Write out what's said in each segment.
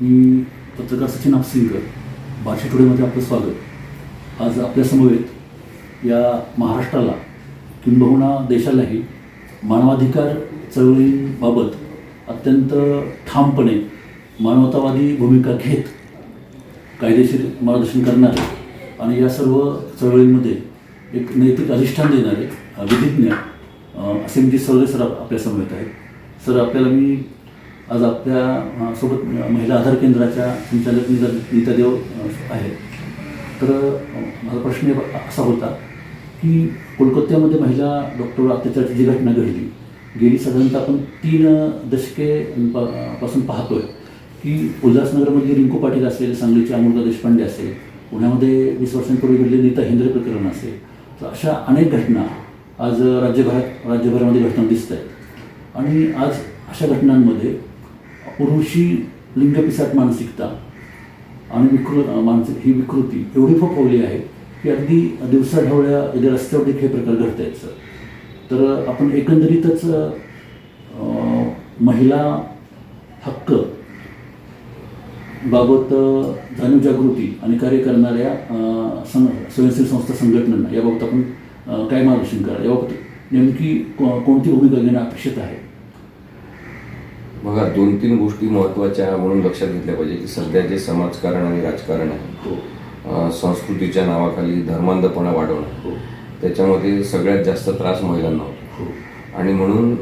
मी पत्रकार सचिन आपसिंगर भाषा टुडेमध्ये आपलं स्वागत. आज आपल्यासमवेत या महाराष्ट्राला किंबहुना देशालाही मानवाधिकार चळवळींबाबत अत्यंत ठामपणे मानवतावादी भूमिका घेत कायदेशीर मार्गदर्शन करणारे आणि या सर्व चळवळींमध्ये एक नैतिक अधिष्ठान देणारे विधिज्ञ असे म्हणजे सरळे सर आपल्यासमवेत आहेत. सर आपल्याला मी आज आपल्यासोबत महिला आधार केंद्राच्या संचालक नीता नीता देव आहेत. तर माझा प्रश्न असा होता की कोलकात्यामध्ये महिला डॉक्टर अत्याचाराची जी घटना घडली गेली साधारणतः आपण तीन दशके पासून पाहतोय की उल्हासनगरमध्ये रिंकू पाटील असेल सांगलीचे अमृता देशपांडे असेल पुण्यामध्ये वीस वर्षांपूर्वी घडले नीता हेंद्रे प्रकरण असेल तर अशा अनेक घटना आज राज्यभरात राज्यभरामध्ये घटना दिसत आहेत. आणि आज अशा घटनांमध्ये पुरुषी लिंगपिसाट मानसिकता आणि विकृत मानसिक ही विकृती एवढी फोफवली आहे की अगदी दिवसाढवळ्या अगदी रस्त्यावर देखील हे प्रकार घडत आहेत सर. तर आपण एकंदरीतच महिला हक्क बाबत अं, जाणीव जागृती आणि कार्य करणाऱ्या सं स्वयंसेवी संस्था संघटनांना याबाबत आपण काय मार्गदर्शन करा. याबाबत नेमकी को- कोणती भूमिका घेणं अपेक्षित आहे? बघा दोन तीन गोष्टी महत्त्वाच्या म्हणून लक्षात घेतल्या पाहिजे की सध्या जे समाजकारण आणि राजकारण आहे हो. संस्कृतीच्या नावाखाली धर्मांधपणा वाढवणं हो. त्याच्यामध्ये सगळ्यात जास्त त्रास महिलांना होतो. हो. आणि म्हणून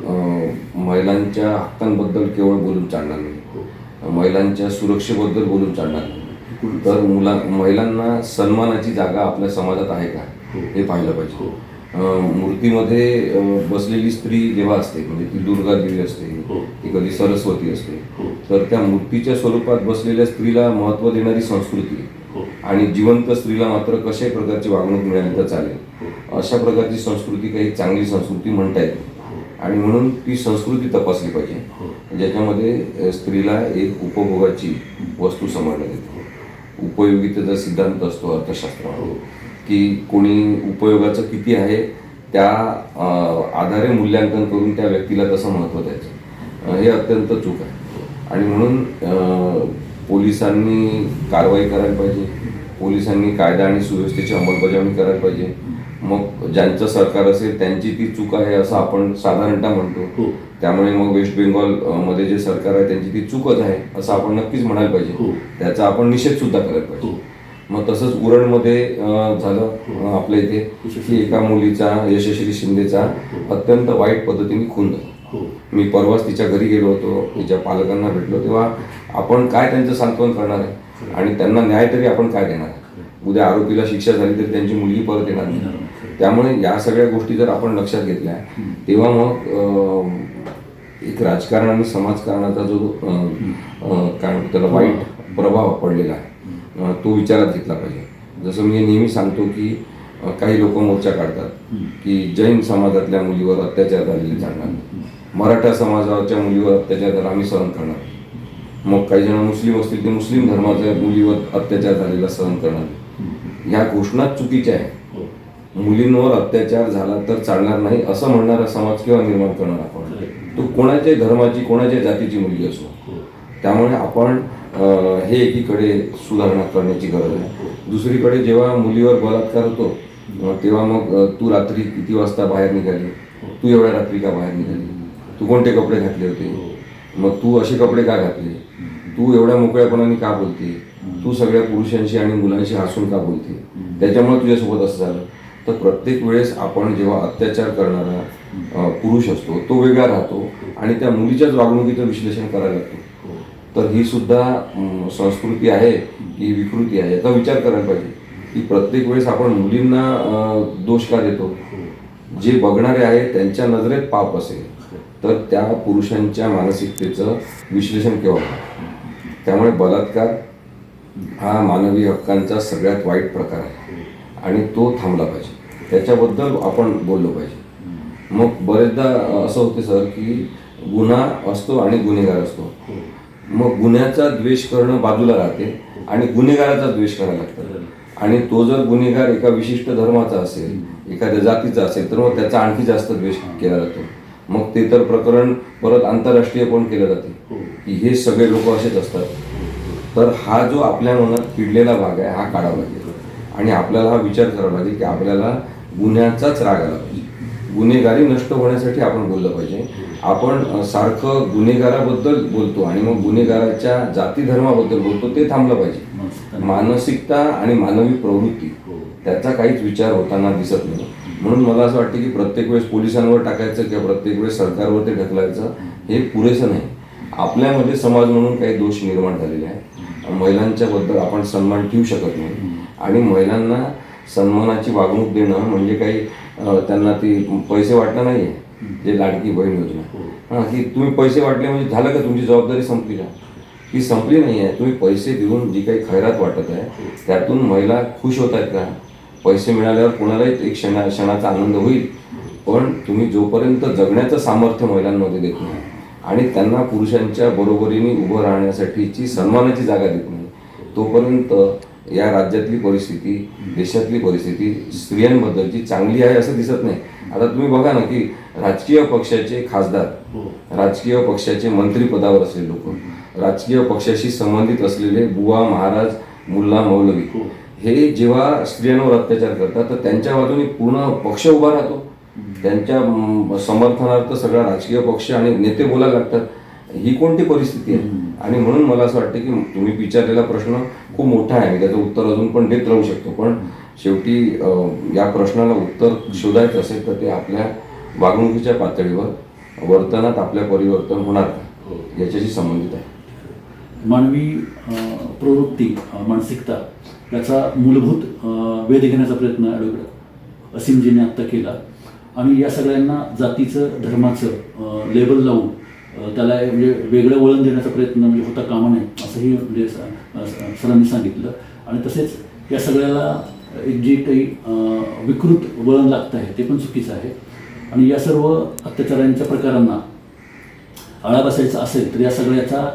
महिलांच्या हक्कांबद्दल केवळ बोलून चालणार नाही. महिलांच्या सुरक्षेबद्दल बोलून चालणार नाही. तर मुला महिलांना सन्मानाची जागा आपल्या समाजात आहे का? हो. पाहिलं पाहिजे. मूर्तीमध्ये बसलेली स्त्री जेव्हा असते म्हणजे ती दुर्गा देवी असते हो. ती कधी सरस्वती असते हो. तर त्या मूर्तीच्या स्वरूपात बसलेल्या स्त्रीला महत्त्व देणारी संस्कृती. हो. आणि जिवंत स्त्रीला मात्र कशाही प्रकारची वागणूक मिळाली तर चालेल. अशा प्रकारची संस्कृती काही चांगली संस्कृती म्हणता येते आणि म्हणून ती संस्कृती तपासली पाहिजे. ज्याच्यामध्ये स्त्रीला एक उपभोगाची वस्तू समजण्यात येते उपयोगितेचा सिद्धांत असतो अर्थशास्त्रामध्ये. की कोणी उपयोगाचं किती आहे त्या आधारे मूल्यांकन करून त्या व्यक्तीला तसं महत्त्व द्यायचं. हे अत्यंत चूक आहे. आणि म्हणून पोलिसांनी कारवाई करायला पाहिजे. पोलिसांनी कायदा आणि सुव्यवस्थेची अंमलबजावणी करायला पाहिजे. मग ज्यांचं सरकार असेल त्यांची ती चूक आहे असं आपण साधारणतः म्हणतो. हो. त्यामुळे मग वेस्ट बेंगॉलमध्ये जे सरकार आहे त्यांची ती चूकच आहे असं आपण नक्कीच म्हणायला हो. पाहिजे त्याचा आपण निषेध सुद्धा करायला पाहिजे. हो. मग तसंच उरणमध्ये झालं आपल्या इथे की एका मुलीचा यशस्वी शिंदेचा अत्यंत वाईट पद्धतीने खून झाला. हो. मी परवाच तिच्या घरी गेलो होतो तिच्या पालकांना भेटलो तेव्हा आपण काय त्यांचं सांत्वन करणार आहे? आणि त्यांना न्याय तरी आपण काय देणार आहे? उद्या आरोपीला शिक्षा झाली तरी त्यांची मुलगी परत येणार नाही. त्यामुळे या सगळ्या गोष्टी जर आपण लक्षात घेतल्या तेव्हा मग एक राजकारण आणि समाजकारणाचा जो काय म्हणतो त्याला वाईट प्रभाव पडलेला आहे. तो विचारात घेतला पाहिजे. जसं मी नेहमी सांगतो की काही लोक मोर्चा काढतात की जैन समाजातल्या मुलीवर अत्याचार झालेले नाही. मराठा समाजाच्या मुलीवर अत्याचार झाला आम्ही सहन करणार. मग काही जण मुस्लिम असतील ते मुस्लिम धर्माच्या मुलीवर अत्याचार झालेला सहन करणार. ह्या घोषणा चुकीच्या आहेत. हो. मुलींवर अत्याचार झाला तर चालणार नाही असं म्हणणारा समाज केव्हा निर्माण करणार आपण? तो कोणाच्याही धर्माची कोणाच्या जातीची मुलगी असो. हो. त्यामुळे आपण हे एकीकडे सुधारणा करण्याची गरज आहे. दुसरीकडे जेव्हा मुलीवर बलात्कार होतो तेव्हा मग तू रात्री किती वाजता बाहेर निघाली? तू एवढ्या रात्री का बाहेर निघाली? तू कोणते कपडे घातले होते? मग तू असे कपडे का घातले? तू एवढ्या मोकळ्यापणाने का बोलते? तू सगळ्या पुरुषांशी आणि मुलांशी हसून का बोलते? त्याच्यामुळे तुझ्यासोबत असं झालं. तर प्रत्येक वेळेस आपण जेव्हा अत्याचार करणारा पुरुष असतो तो वेगळा राहतो आणि त्या मुलीच्याच वागणुकीचं विश्लेषण करायला लागतो. तर ही सुद्धा संस्कृती आहे ही विकृती आहे. याचा विचार करायला पाहिजे. की प्रत्येक वेळेस आपण मुलींना दोष का देतो? जे बघणारे आहेत त्यांच्या नजरेत पाप असेल तर त्या पुरुषांच्या मानसिकतेचं विश्लेषण केव्हा त्यामुळे बलात्कार हा मानवी हक्कांचा सगळ्यात वाईट प्रकार आहे. आणि तो थांबला पाहिजे. त्याच्याबद्दल आपण बोललो पाहिजे. मग बरेचदा असं होते सर की गुन्हा असतो आणि गुन्हेगार असतो. मग गुन्ह्याचा द्वेष करणं बाजूला राहते आणि गुन्हेगाराचा द्वेष करायला लागतं. आणि तो जर गुन्हेगार एका विशिष्ट धर्माचा असेल एखाद्या जातीचा असेल तर मग त्याचा आणखी जास्त द्वेष केला जातो. मग ते तर प्रकरण परत आंतरराष्ट्रीय पण केलं जाते. हो. की हे सगळे लोक असेच असतात. तर हा जो आपल्या मनात किडलेला भाग आहे हा काढावा लागेल. आणि आपल्याला हा विचार करावा लागेल की आपल्याला गुन्ह्याचाच राग आला पाहिजे. गुन्हेगारी नष्ट होण्यासाठी आपण बोललं पाहिजे. आपण सारखं गुन्हेगाराबद्दल बोलतो आणि मग गुन्हेगाराच्या जाती धर्माबद्दल बोलतो ते थांबलं पाहिजे. मानसिकता आणि मानवी प्रवृत्ती त्याचा काहीच विचार होताना दिसत नाही. म्हणून मला असं वाटतं की प्रत्येक वेळेस पोलिसांवर टाकायचं किंवा प्रत्येक वेळेस सरकारवर ते ढकलायचं हे पुरेसं नाही. आपल्यामध्ये समाज म्हणून काही दोष निर्माण झालेले आहेत. महिलांच्या बद्दल आपण सन्मान ठेवू शकत नाही. आणि महिलांना सन्मानाची वागणूक देणं म्हणजे काही त्यांना ती पैसे वाटणं नाही आहे जे लाडकी बहीण योजना. हां. की तुम्ही पैसे वाटले म्हणजे झालं का तुमची जबाबदारी संपली का? ही संपली नाही आहे तुम्ही पैसे देऊन जी काही खैरात वाटत आहे त्यातून महिला खुश होत आहेत का? पैसे मिळाल्यावर कोणालाही एक क्षणा क्षणाचा आनंद होईल. पण तुम्ही जोपर्यंत जगण्याचं सामर्थ्य महिलांमध्ये देत नाही आणि त्यांना पुरुषांच्या बरोबरीने उभं राहण्यासाठीची सन्मानाची जागा देत नाही तोपर्यंत या राज्यातली परिस्थिती देशातली परिस्थिती स्त्रियांबद्दलची चांगली आहे असं दिसत नाही. आता तुम्ही बघा ना की राजकीय पक्षाचे खासदार राजकीय पक्षाचे मंत्रीपदावर असलेले लोक राजकीय पक्षाशी संबंधित असलेले बुवा महाराज मुल्ला मौलवी हे. जेव्हा स्त्रियांवर अत्याचार करतात तर त्यांच्या बाजूने पूर्ण पक्ष उभा राहतो. त्यांच्या समर्थनार्थ सगळा राजकीय पक्ष आणि नेते बोलायला लागतात. ही कोणती परिस्थिती आहे? आणि म्हणून मला असं वाटतं की तुम्ही विचारलेला प्रश्न खूप मोठा आहे. मी त्याचं उत्तर अजून पण देत राहू शकतो. पण शेवटी या प्रश्नाला उत्तर शोधायचं असेल तर ते आपल्या वागणुकीच्या पातळीवर वर्तनात आपल्या परिवर्तन होणार का? याच्याशी संबंधित आहे. मानवी प्रवृत्ती मानसिकता याचा मूलभूत वेध घेण्याचा प्रयत्न ॲडव्होकेट असीमजीने आत्ता केला. आणि या सगळ्यांना जातीचं धर्माचं लेबल लावून त्याला म्हणजे वेगळं वळण देण्याचा प्रयत्न म्हणजे होता कामा नये असंही म्हणजे सरांनी सांगितलं. आणि तसेच या सगळ्याला जे काही विकृत वळण लागतं आहे ते पण चुकीचं आहे. आणि या सर्व अत्याचारांच्या प्रकारांना आळा बसायचा असेल तर या सगळ्याचा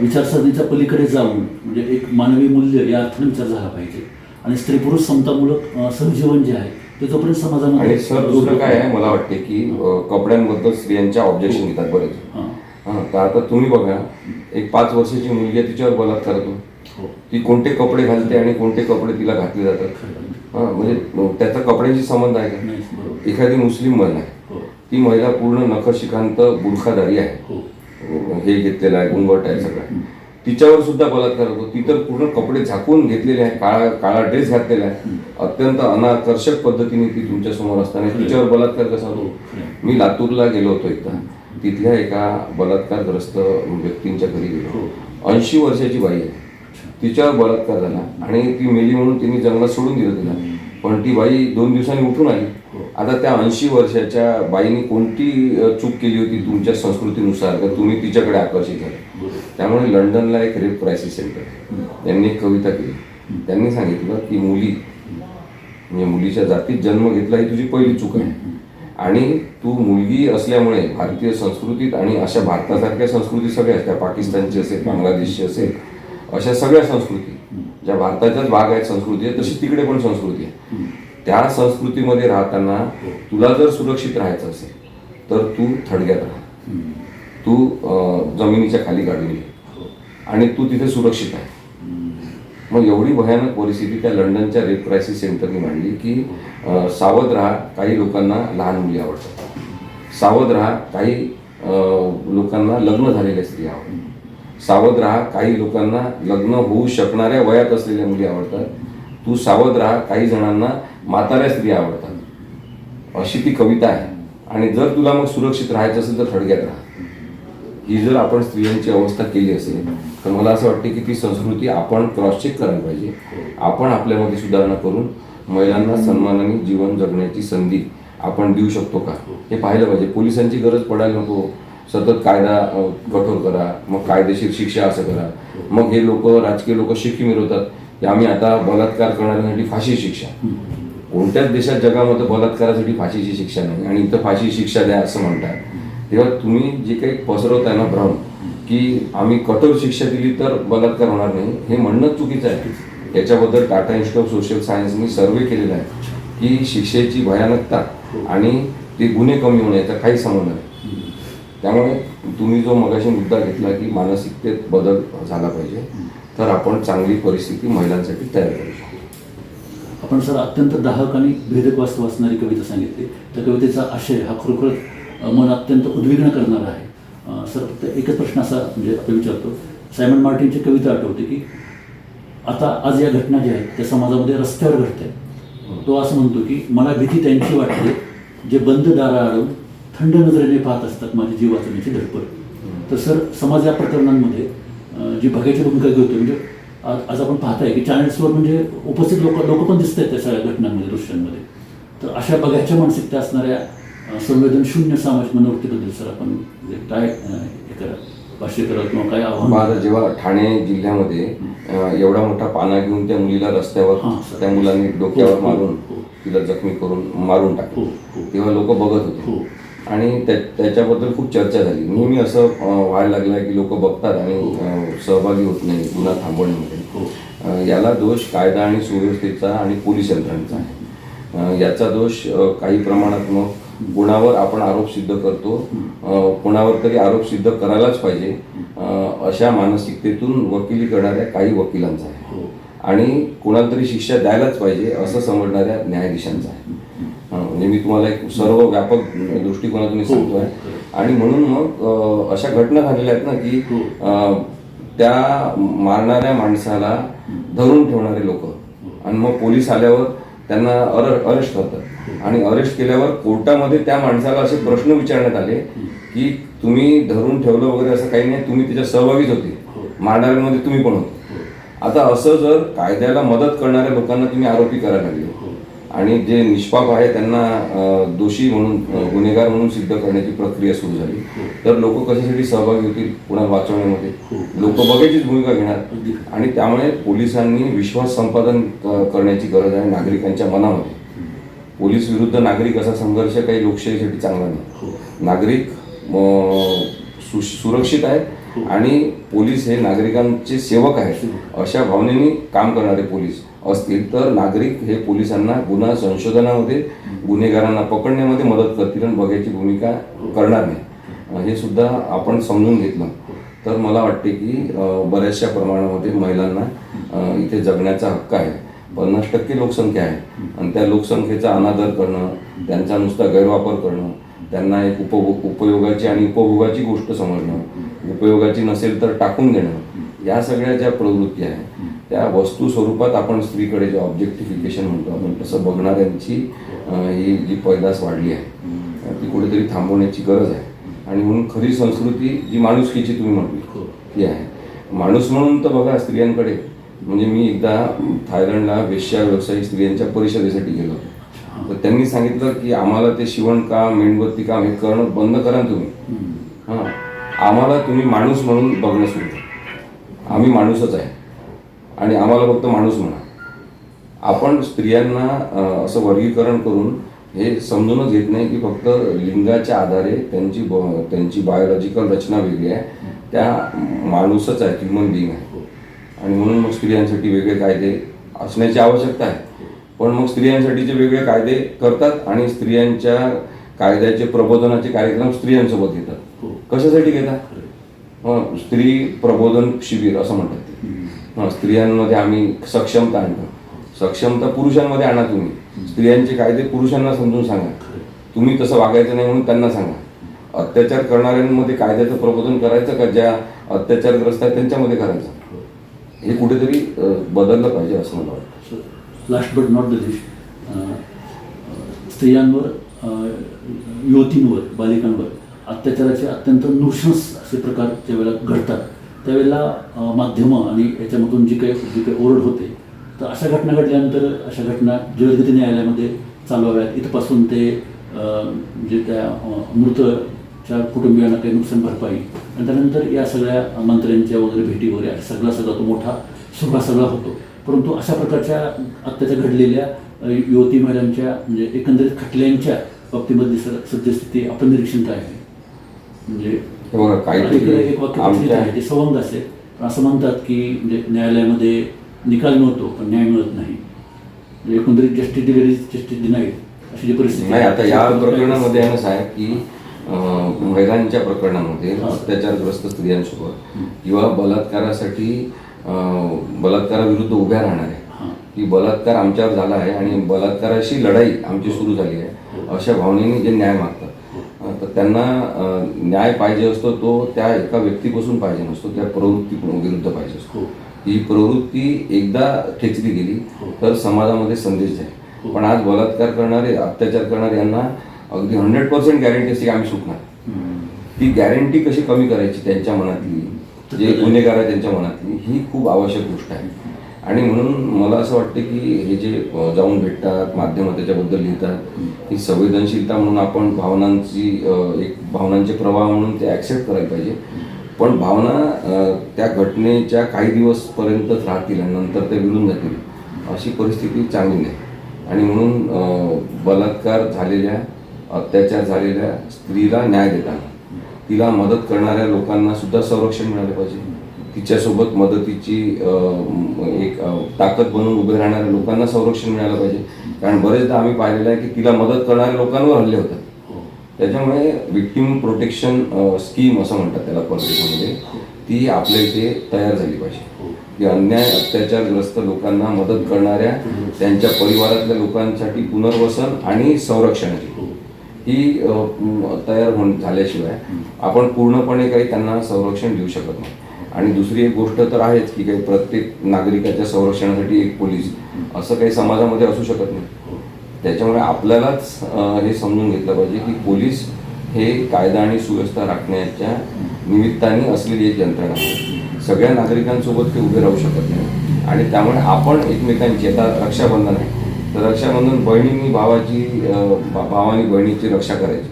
विचारसरणीच्या पलीकडे जाऊन म्हणजे एक मानवी मूल्य या अर्थाने विचार झाला पाहिजे. आणि स्त्री पुरुष समतामूलक सहजीवन जे आहे ते जोपर्यंत समाजामध्ये सर दुसरं काय आहे? मला वाटते की कपड्यांबद्दल स्त्रियांच्या ऑब्जेक्शन घेतात बरेच. हां. हा तर आता तुम्ही बघा एक पाच वर्षाची मुलगी तिच्यावर बलात्कार होतो. हो ती कोणते कपडे घालते आणि कोणते कपडे तिला घातले जातात. हा म्हणजे त्याचा कपड्यांशी संबंध आहे का? एखादी मुस्लिम महिला आहे. हो. ती महिला पूर्ण नखशिकांत बुरखादारी आहे. हो. हे घेतलेलं आहे घुंगट आहे सगळं. तिच्यावर सुद्धा बलात्कार होतो. ती तर पूर्ण कपडे झाकून घेतलेले आहे काळा काळा ड्रेस घातलेला आहे. अत्यंत अनाकर्षक पद्धतीने ती तुमच्यासमोर असताना तिच्यावर बलात्कार कसा होतो? मी लातूरला गेलो होतो एकदा. तिथल्या एका बलात्कारग्रस्त व्यक्तींच्या घरी गेलो. ऐंशी वर्षाची बाई आहे. तिच्यावर बलात्कार झाला. आणि ती मेली म्हणून तिने जंगलात सोडून दिलं तिला. पण ती बाई दोन दिवसांनी उठून आली. आता त्या ऐंशी वर्षाच्या बाईने कोणती चूक केली होती तुमच्या संस्कृतीनुसार? का तुम्ही तिच्याकडे आकर्षित झाले? त्यामुळे लंडनला एक रेप क्रायसिस सेंटर. त्यांनी एक कविता केली. त्यांनी सांगितलं की मुली म्हणजे मुलीच्या जातीत जन्म घेतला ही तुझी पहिली चूक आहे. आणि तू मुलगी असल्यामुळे भारतीय संस्कृतीत आणि अशा भारतासारख्या संस्कृती सगळ्या त्या पाकिस्तानची असेल बांगलादेशची असेल अशा सगळ्या संस्कृती ज्या भारताच्याच भाग आहेत संस्कृती आहे तशी तिकडे पण संस्कृती आहे त्या संस्कृतीमध्ये राहताना तुला जर सुरक्षित राहायचं असेल तर तू थडग्यात राहा. तू जमिनीच्या खाली गाडून घे आणि तू तिथे सुरक्षित आहे. मग एवढी भयानक परिस्थिती त्या लंडनच्या रेप क्रायसिस सेंटरने मांडली की सावध राहा काही लोकांना लहान मुली आवडतात. सावध राहा काही लोकांना लग्न झालेल्या स्त्री आवडतात. सावध राहा काही लोकांना लग्न होऊ शकणाऱ्या वयात असलेल्या मुली आवडतात. तू सावध राहा काही जणांना म्हाताऱ्या स्त्री आवडतात. अशी ती कविता आहे. आणि जर तुला मग सुरक्षित राहायचं असेल तर थडग्यात राहा. ही जर आपण स्त्रियांची अवस्था केली असेल तर मला असं वाटते की ती संस्कृती आपण क्रॉस चेक करायला पाहिजे. आपण आपल्यामध्ये सुधारणा करून महिलांना सन्मानाने जीवन जगण्याची संधी आपण देऊ शकतो का? हे पाहिलं पाहिजे. पोलिसांची गरज पडायला नको. सतत कायदा कठोर करा मग कायदेशीर शिक्षा असं करा. मग हे लोक राजकीय लोक शिक्की मिरवतात. की आम्ही आता बलात्कार करणाऱ्यांसाठी फाशी शिक्षा. कोणत्याच देशात जगामध्ये बलात्कारासाठी फाशीची शिक्षा नाही. आणि इथं फाशी शिक्षा द्या असं म्हणतात. तेव्हा तुम्ही जे काही पसरवताय ना भ्रम की आम्ही कठोर शिक्षा दिली तर बलात्कार होणार नाही हे म्हणणं चुकीचं आहे. याच्याबद्दल टाटा इन्स्टिट्यूट ऑफ सोशल सायन्सनी सर्वे केलेला आहे की शिक्षेची भयानकता आणि ते गुन्हे कमी होण्याचा काही संबंध नाही. त्यामुळे तुम्ही जो मगाशी मुद्दा घेतला की मानसिकतेत बदल झाला पाहिजे तर आपण चांगली परिस्थिती महिलांसाठी तयार करू शकतो. आपण सर अत्यंत दाहक आणि भेदक वास्तव असणारी कविता सांगितली. त्या कवितेचा आशय हा खरोखर मन अत्यंत उद्विग्न करणारा आहे. सर फक्त एकच प्रश्न असा म्हणजे आपण विचारतो. सायमन मार्टिनची कविता आठवते की आता आज या घटना ज्या आहेत त्या समाजामध्ये रस्त्यावर घडत आहेत. तो असं म्हणतो की मला भीती त्यांची वाटते जे बंद दारा आडून थंड नजरेने पाहत असतात माझी जीव वाचवण्याची धडपड तर सर समाज या प्रकरणांमध्ये जी बघायची भूमिका घेतो म्हणजे आज आपण पाहताय की चॅनल्सवर म्हणजे उपस्थित लोक लोक पण दिसत आहेत त्या सगळ्या घटनांमध्ये दृश्यांमध्ये तर अशा बघायच्या मानसिकता असणाऱ्या अ, संवेदन शून्य सामाजिक मनोवृत्तीबद्दल सर आपण म्हणजे काय हे करा भाष्य करा किंवा काय आव्हान जेव्हा ठाणे जिल्ह्यामध्ये एवढा मोठा पाना घेऊन त्या मुलीला रस्त्यावर हां. त्या मुलांनी डोक्यावर हो, हो, मारून हो. तिला जखमी करून मारून टाकलं हो. तेव्हा लोक बघत हो. होते आणि त्या- त्याच्याबद्दल खूप चर्चा झाली. नेहमी असं व्हायला लागलं की लोक बघतात आणि सहभागी होत नाही गुन्हा थांबवण्यामध्ये. हो. याला दोष कायदा आणि सुव्यवस्थेचा आणि पोलीस यंत्रणेचा आहे. याचा दोष काही प्रमाणात मग गुणावर आपण आरोप सिद्ध करतो. कोणावर तरी आरोप सिद्ध करायलाच पाहिजे. अशा मानसिकतेतून वकिली करणाऱ्या काही वकिलांचा आहे. हो. आणि कोणाला तरी शिक्षा द्यायलाच पाहिजे असं समजणाऱ्या न्यायाधीशांचा आहे. म्हणजे मी तुम्हाला एक सर्व व्यापक दृष्टिकोनातून हो. सांगतोय. आणि म्हणून मग अशा घटना झालेल्या आहेत ना की हो. त्या मारणाऱ्या माणसाला धरून ठेवणारे लोक. आणि मग पोलीस आल्यावर त्यांना अर अरेस्ट करतात. आणि अरेस्ट केल्यावर कोर्टामध्ये त्या माणसाला असे प्रश्न विचारण्यात आले की तुम्ही धरून ठेवलं वगैरे असं काही नाही तुम्ही त्याच्यात सहभागीच होते. हो. मारणाऱ्यांमध्ये तुम्ही पण होते. आता असं जर कायद्याला मदत करणाऱ्या लोकांना तुम्ही आरोपी करायला लागले आणि जे निष्पाप आहे त्यांना दोषी म्हणून गुन्हेगार म्हणून सिद्ध करण्याची प्रक्रिया सुरू झाली. तर लोक कशासाठी सहभागी होतील? कुणाला वाचवण्यामध्ये. लोक बघायचीच भूमिका घेणार. आणि त्यामुळे पोलिसांनी विश्वास संपादन करण्याची गरज आहे नागरिकांच्या मनामध्ये. पोलीस विरुद्ध नागरिक असा संघर्ष काही लोकशाहीसाठी चांगला नाही. नागरिक अं, सु- सुरक्षित आहे आणि पोलीस हे नागरिकांचे सेवक आहेत. अशा भावनेने काम करणारे पोलीस. असतील तर नागरिक हे पोलिसांना गुन्हा संशोधनामध्ये गुन्हेगारांना पकडण्यामध्ये मदत करतील आणि बघायची भूमिका करणार नाही. हे सुद्धा आपण समजून घेतलं. तर मला वाटते की बऱ्याचशा प्रमाणामध्ये महिलांना इथे जगण्याचा हक्क आहे. पन्नास टक्के लोकसंख्या आहे. आणि त्या लोकसंख्येचा अनादर करणं त्यांचा नुसता गैरवापर करणं त्यांना एक उपभोग उपयोगाची आणि उपभोगाची गोष्ट समजणं उपयोगाची नसेल तर टाकून देणं या सगळ्या ज्या प्रवृत्ती आहेत त्या वस्तू स्वरूपात आपण स्त्रीकडे जे ऑब्जेक्टिफिकेशन म्हणतो आपण तसं बघणाऱ्यांची ही जी पैदास वाढली आहे ती कुठेतरी थांबवण्याची गरज आहे. आणि म्हणून खरी संस्कृती जी माणुसकीची तुम्ही म्हटली हो. ती आहे. माणूस म्हणून तर बघा स्त्रियांकडे म्हणजे मी एकदा थायलंडला वेश्या व्यवसायिक स्त्रियांच्या परिषदेसाठी गेलो होतो. तर त्यांनी सांगितलं की आम्हाला ते शिवणकाम मेणबत्ती काम हे करणं बंद करा तुम्ही. हां. आम्हाला तुम्ही माणूस म्हणून बघणं सुरू. आम्ही माणूसच आहे. आणि आम्हाला फक्त माणूस म्हणा. आपण स्त्रियांना असं वर्गीकरण करून हे समजूनच घेत नाही की फक्त लिंगाच्या आधारे त्यांची ब- त्यांची बायोलॉजिकल रचना वेगळी आहे. त्या माणूसच आहे ह्युमन बिईंग आहे आणि म्हणून मग स्त्रियांसाठी वेगळे कायदे असण्याची आवश्यकता आहे. पण मग स्त्रियांसाठीचे वेगळे कायदे करतात आणि स्त्रियांच्या कायद्याचे प्रबोधनाचे कार्यक्रम स्त्रियांसोबत घेतात. हो. कशासाठी घेतात? स्त्री प्रबोधन शिबिर असं म्हणतात. स्त्रियांमध्ये आम्ही सक्षमता आणतो. सक्षमता पुरुषांमध्ये आणा तुम्ही. स्त्रियांचे कायदे पुरुषांना समजून सांगा. तुम्ही तसं वागायचं नाही म्हणून त्यांना सांगा. अत्याचार करणाऱ्यांमध्ये कायद्याचं प्रबोधन करायचं का ज्या अत्याचारग्रस्त आहेत त्यांच्यामध्ये करायचं? हे कुठेतरी बदललं पाहिजे असं मला वाटतं. Last but not the least स्त्रियांवर युवतींवर बालिकांवर अत्याचाराचे अत्यंत नृशंस असे प्रकार ज्यावेळेला घडतात. त्यावेळेला माध्यमं आणि याच्यामधून जी काही जी काही ओरड होते तर अशा घटना घडल्यानंतर अशा घटना जलदगती न्यायालयामध्ये चालवाव्यात. इथपासून ते जे म्हणजे त्या मृतच्या कुटुंबियांना काही नुकसान भरपाई आणि त्यानंतर या सगळ्या मंत्र्यांच्या वगैरे भेटी वगैरे सगळा सगळा तो मोठा सुभा सगळा होतो. परंतु अशा प्रकारच्या अत्याचार घडलेल्या युवती महिलांच्या म्हणजे एकंदरीत खटल्यांच्या बाबतीमध्ये सर सद्यस्थिती आपण निरीक्षण काय आहे म्हणजे हे बघा काहीतरी आमच्या आहे ते संबंध असेल पण असं म्हणतात की म्हणजे न्यायालयामध्ये निकाल मिळतो पण न्याय मिळत नाही. म्हणजे एकंदरीत जस्टिस डिलेरी जस्टिस डिनाईड अशी जी परिस्थिती नाही आता या आहे. प्रकरणामध्ये आहे ना साहेब की महिलांच्या प्रकरणामध्ये अत्याचारग्रस्त स्त्रियांसोबत किंवा बलात्कारासाठी बलात्काराविरुद्ध उभ्या राहणाऱ्या हां. की बलात्कार आमच्यावर झाला आहे आणि बलात्काराशी लढाई आमची सुरू झाली आहे अशा भावनेने जे न्याय मागतात. तर त्यांना न्याय पाहिजे असतो तो त्या एका व्यक्तीपासून पाहिजे नसतो त्या प्रवृत्ती विरुद्ध पाहिजे असतो. हो. ही प्रवृत्ती एकदा ठेचली गेली तर समाजामध्ये संदेश जाईल. पण आज बलात्कार करणारे अत्याचार करणारे यांना अगदी हंड्रेड पर्सेंट गॅरंटी असते की आम्ही सुटणार. ती गॅरंटी कशी कमी करायची त्यांच्या मनातली जे गुन्हेगार आहे त्यांच्या मनातली ही खूप आवश्यक गोष्ट आहे. आणि म्हणून मला असं वाटतं की हे जे जाऊन भेटतात माध्यम त्याच्याबद्दल लिहितात ही संवेदनशीलता म्हणून आपण भावनांची एक भावनांचे प्रवाह म्हणून ते ॲक्सेप्ट करायला पाहिजे. पण भावना त्या घटनेच्या काही दिवसपर्यंतच राहतील आणि नंतर ते विरून जातील अशी परिस्थिती चांगली नाही. आणि म्हणून बलात्कार झालेल्या अत्याचार झालेल्या स्त्रीला न्याय देताना तिला मदत करणाऱ्या लोकांना सुद्धा संरक्षण मिळालं पाहिजे. तिच्यासोबत मदतीची एक ताकद बनून उभे राहणाऱ्या लोकांना संरक्षण मिळालं पाहिजे. कारण बरेचदा आम्ही पाहिलेलं आहे की तिला मदत करणाऱ्या लोकांवर हल्ले होतात. त्याच्यामुळे विक्टिम प्रोटेक्शन स्कीम असं म्हणतात त्याला परदेशामध्ये ती आपल्या इथे तयार झाली पाहिजे. की अन्याय अत्याचारग्रस्त लोकांना मदत करणाऱ्या त्यांच्या परिवारातल्या लोकांसाठी पुनर्वसन आणि संरक्षणाची. ही तयार होऊन झाल्याशिवाय आपण पूर्णपणे काही त्यांना संरक्षण देऊ शकत नाही. आणि दुसरी एक गोष्ट तर आहेच की काही प्रत्येक नागरिकाच्या संरक्षणासाठी एक पोलीस असं काही समाजामध्ये असू शकत नाही. हो. त्याच्यामुळे आपल्यालाच हे समजून घेतलं पाहिजे की पोलीस हे कायदा आणि सुव्यवस्था राखण्याच्या निमित्ताने असलेली एक यंत्रणा आहे. सगळ्या नागरिकांसोबत ते उभे राहू शकत नाही. आणि त्यामुळे आपण एकमेकांची आता रक्षाबंधन आहे. तर रक्षाबंधन बहिणींनी भावाची भावानी बहिणीची रक्षा करायची.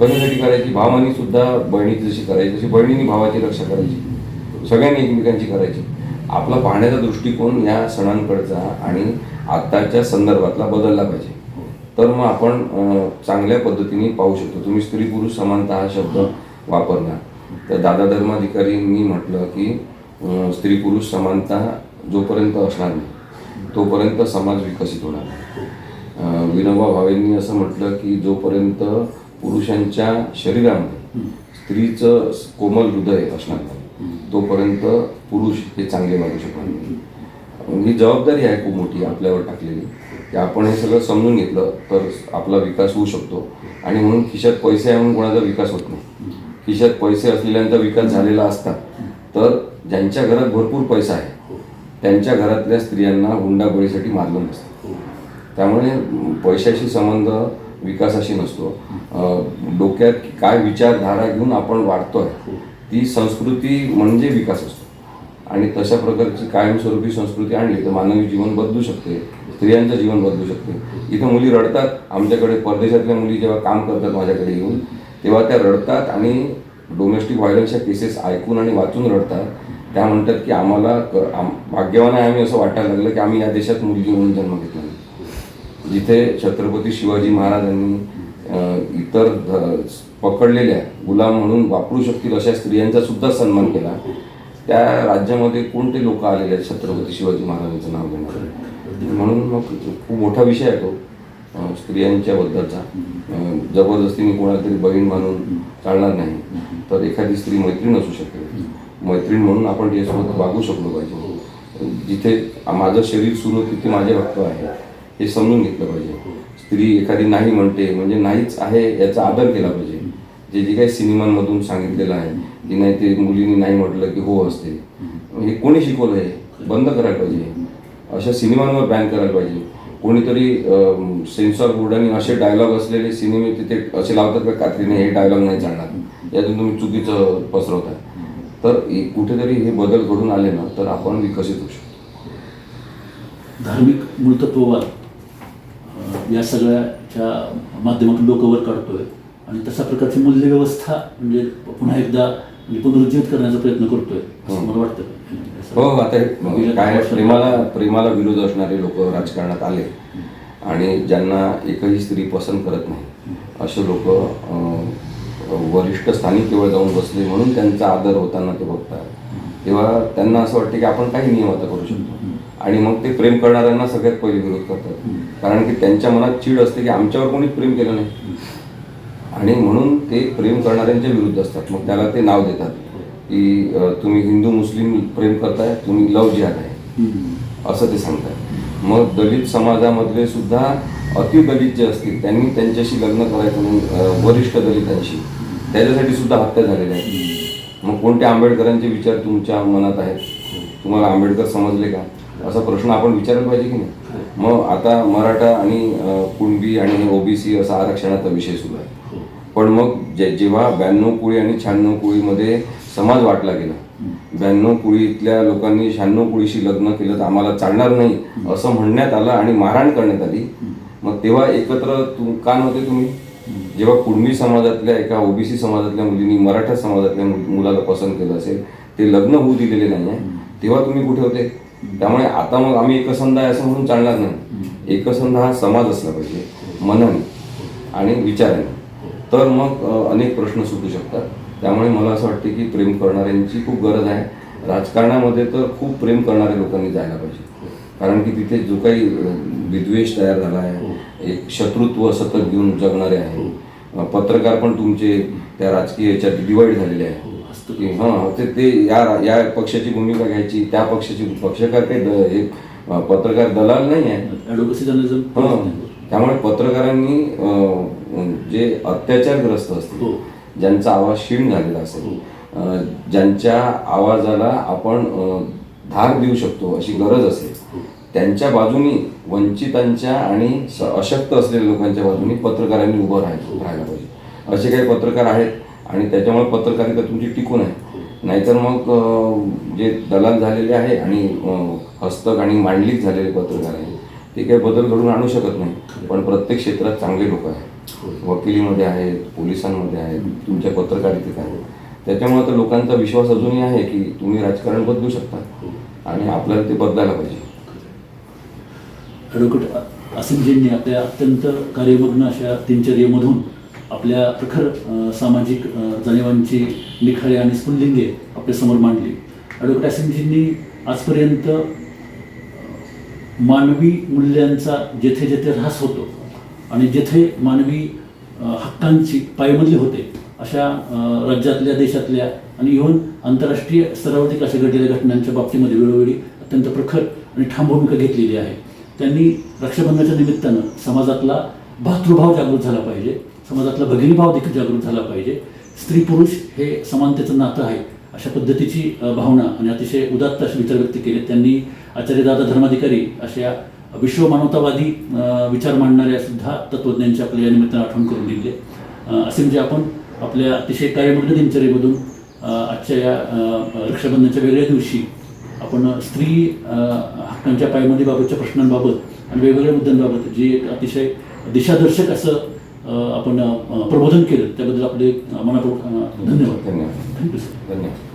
कशासाठी करायची भावानी सुद्धा बहिणीची जशी करायची तशी बहिणींनी भावाची रक्षा करायची. सगळ्यांनी एकमेकांची करायची. आपला पाहण्याचा दृष्टिकोन या सणांकडचा आणि आत्ताच्या संदर्भातला बदलला पाहिजे. तर मग आपण चांगल्या पद्धतीने पाहू शकतो. तुम्ही स्त्री पुरुष समानता हा शब्द वापरला. तर दादा धर्माधिकारींनी म्हटलं की स्त्री पुरुष समानता जोपर्यंत असणार नाही तोपर्यंत समाज विकसित होणार नाही. विनोबा भावेंनी असं म्हटलं की जोपर्यंत पुरुषांच्या शरीरामध्ये स्त्रीचं कोमल हृदय असणार नाही तोपर्यंत पुरुष हे चांगले मानू शकणार नाही. ही जबाबदारी आहे खूप मोठी आपल्यावर टाकलेली. की आपण हे सगळं समजून घेतलं तर आपला विकास होऊ शकतो. आणि म्हणून खिशात पैसे आहे म्हणून कोणाचा विकास होत नाही. खिशात पैसे असलेल्यांचा विकास झालेला असता तर ज्यांच्या घरात भरपूर पैसा आहे त्यांच्या घरातल्या स्त्रियांना हुंडाबळीसाठी मारलं नसतं. त्यामुळे पैशाशी संबंध विकासाशी नसतो. डोक्यात काय विचारधारा घेऊन आपण वाढतोय ती संस्कृती म्हणजे विकास असतो. आणि तशा प्रकारची कायमस्वरूपी संस्कृती आणली तर मानवी जीवन बदलू शकते स्त्रियांचं जीवन बदलू शकते. इथं मुली रडतात आमच्याकडे परदेशातल्या मुली जेव्हा काम करतात माझ्याकडे येऊन तेव्हा त्या रडतात आणि डोमेस्टिक व्हायलन्सच्या केसेस ऐकून आणि वाचून रडतात. त्या म्हणतात की आम्हाला क- आम- भाग्यवान आहे आम्ही असं वाटायला लागलं की आम्ही या देशात मुलगी म्हणून जन्म घेतला. जिथे छत्रपती शिवाजी महाराजांनी इतर ध- पकडलेल्या गुलाम म्हणून वापरू शकतील अशा स्त्रियांचा सुद्धा सन्मान केला. त्या राज्यामध्ये कोणते लोक आलेले आहेत छत्रपती शिवाजी महाराजांचं नाव घेणार? म्हणून मग खूप मोठा विषय आहे तो स्त्रियांच्या बद्दलचा. जबरदस्तीने कोणाला तरी बहीण मानून चालणार नाही. तर एखादी स्त्री मैत्रीण असू शकते मैत्रीण म्हणून आपण तिच्यासोबत वागू शकलो पाहिजे. जिथे माझं शरीर सुरू तिथे माझे हक्क आहे हे समजून घेतलं पाहिजे. स्त्री एखादी नाही म्हणते म्हणजे नाहीच आहे याचा आदर केला पाहिजे. जे जे काही सिनेमांमधून सांगितलेलं आहे की नाही ते मुलींनी नाही म्हटलं की हो असते. हे कोणी शिकवलं हे? बंद करायला पाहिजे. अशा सिनेमांवर बॅन करायला पाहिजे. कोणीतरी सेन्सॉर बोर्डाने असे डायलॉग असलेले सिनेमे तिथे असे लावतात का? कात्रीने हे डायलॉग नाही चालणार. यातून तुम्ही चुकीचं पसरवताय. तर कुठेतरी हे बदल घडून आले ना तर आपण विकसित होऊ शकतो. धार्मिक मूलतत्ववाद या सगळ्याच्या माध्यमातून डोकं वर काढतोय. आणि तशा प्रकारची मूल्यव्यवस्था म्हणजे पुन्हा एकदा म्हणजे पुनरुज्जीवित करण्याचा प्रयत्न करतोय असं मला वाटतं. हो हो, आता हे काय प्रेमाला प्रेमाला विरोध असणारे लोक राजकारणात आले. आणि ज्यांना एकही स्त्री पसंत करत नाही असे लोक वरिष्ठ स्थानी केवळ जाऊन बसले म्हणून त्यांचा आदर होताना ते बघतात. तेव्हा त्यांना असं वाटतं की आपण काही नियम आता करू शकतो. आणि मग ते प्रेम करणाऱ्यांना सगळ्यात पहिले विरोध करतात. कारण की त्यांच्या मनात चीड असते की आमच्यावर कोणी प्रेम केलं नाही. आणि म्हणून ते प्रेम करणाऱ्यांच्या विरुद्ध असतात. मग त्याला ते नाव देतात की तुम्ही हिंदू मुस्लिम प्रेम करताय तुम्ही लव जिहाद आहे. असं ते सांगतात. मग दलित समाजामधले सुद्धा अतिदलित जे असतील त्यांनी त्यांच्याशी लग्न करायचं म्हणून वरिष्ठ दलितांशी त्याच्यासाठी सुद्धा हत्या झालेल्या आहेत. मग कोणत्या आंबेडकरांचे विचार तुमच्या मनात आहेत? तुम्हाला आंबेडकर समजले का? असा प्रश्न आपण विचारायला पाहिजे की नाही? मग आता मराठा आणि कुणबी आणि ओबीसी असा आरक्षणाचा विषय सुरू आहे. हो. पण मग जे जेव्हा ब्याण्णव कुळी आणि शहाण्णव कुळीमध्ये समाज वाटला गेला ब्याण्णव कुळीतल्या लोकांनी शहाण्णव कुळीशी लग्न केलं तर आम्हाला चालणार नाही असं म्हणण्यात आलं आणि मारहाण करण्यात आली. मग तेव्हा एकत्र तु का नव्हते तुम्ही? जेव्हा कुणबी समाजातल्या एका ओबीसी समाजातल्या मुलींनी मराठा समाजातल्या मुलाला पसंत केलं असेल ते लग्न होऊ दिलेले नाही आहे तेव्हा तुम्ही कुठे होते? त्यामुळे आता मग आम्ही एकसंध आहे असं म्हणून चालणार नाही. एकसंध हा समाज असला पाहिजे मनन आणि विचाराने तर मग अनेक प्रश्न सुटू शकतात. त्यामुळे मला असं वाटते की प्रेम करणाऱ्यांची खूप गरज आहे. राजकारणामध्ये तर खूप प्रेम करणाऱ्या लोकांनी जायला पाहिजे. कारण की तिथे जो काही विद्वेष तयार झाला आहे एक शत्रुत्व सतत घेऊन जगणारे आहे. पत्रकार पण तुमचे त्या राजकीय याच्यात डिवाईड झालेले आहे. असतं. की हां ते ते या या पक्षाची भूमिका घ्यायची त्या पक्षाची पक्षकार काही हे अ, पत्रकार दलाल नाही आहे ॲडव्होकेसी जर्नलिझम हं. त्यामुळे पत्रकारांनी जे अत्याचारग्रस्त हो. असतील ज्यांचा आवाज क्षीण झालेला असेल हो. ज्यांच्या आवाजाला आपण धार देऊ शकतो अशी गरज असेल हो. त्यांच्या बाजूनी वंचितांच्या आणि अशक्त असलेल्या लोकांच्या बाजूनी पत्रकारांनी उभं राहायला राहायला पाहिजे असे काही पत्रकार आहेत आणि त्याच्यामुळे पत्रकारिता तुमची टिकून आहे. नाहीतर मग जे दलाल झालेले आहे आणि हस्तक आणि मांडलिक झालेले पत्रकार आहे ते काही बदल घडून आणू शकत नाही. पण प्रत्येक क्षेत्रात चांगले लोक आहेत. वकिलीमध्ये आहेत पोलिसांमध्ये आहेत तुमच्या पत्रकारितेत आहेत. त्याच्यामुळे तर लोकांचा विश्वास अजूनही आहे की तुम्ही राजकारण बदलू शकता. आणि आपल्याला ते बदलायला पाहिजे. ॲडव्होकेट असिमजींनी आपल्या अत्यंत कार्यमग्न अशा दिनचर्येमधून आपल्या प्रखर सामाजिक अ, जाणीवांची निखारे आणि स्फुल्लिंगे आपल्यासमोर मांडली. ॲडव्होकेट असिंजींनी आजपर्यंत मानवी मूल्यांचा जेथे जेथे ऱ्हास होतो आणि जेथे मानवी हक्कांची पायमल्ली होते अशा राज्यातल्या देशातल्या आणि इव्हन आंतरराष्ट्रीय स्तरावरती अशा घडलेल्या घटनांच्या बाबतीमध्ये वेळोवेळी अत्यंत प्रखर आणि ठाम भूमिका घेतलेली आहे. त्यांनी रक्षाबंधनाच्या निमित्तानं समाजातला भातृभाव जागृत झाला पाहिजे. समाजातला भगिनीभाव देखील जागृत झाला पाहिजे. स्त्री पुरुष हे समानतेचं नातं आहे अशा पद्धतीची भावना आणि अतिशय उदात्त असे विचार व्यक्त केले त्यांनी आचार्यदादा धर्माधिकारी अशा विश्व मानवतावादी विचार मांडणाऱ्या सुद्धा तत्वज्ञांची आपल्या या निमित्तानं आठवण करून दिले असे म्हणजे आपण आपल्या अतिशय कार्यमग्न दिनचर्येमधून आजच्या या रक्षाबंधनाच्या वेगळ्या दिवशी आपण स्त्री हक्कांच्या हक्कांच्या पायमल्लीबाबतच्या प्रश्नांबाबत आणि वेगवेगळ्या मुद्द्यांबाबत जे एक अतिशय दिशादर्शक असं आपण अ, प्रबोधन केलं त्याबद्दल आपले अ, मनापूर्वक अ, धन्यवाद धन्यवाद थँक्यू सर धन्यवाद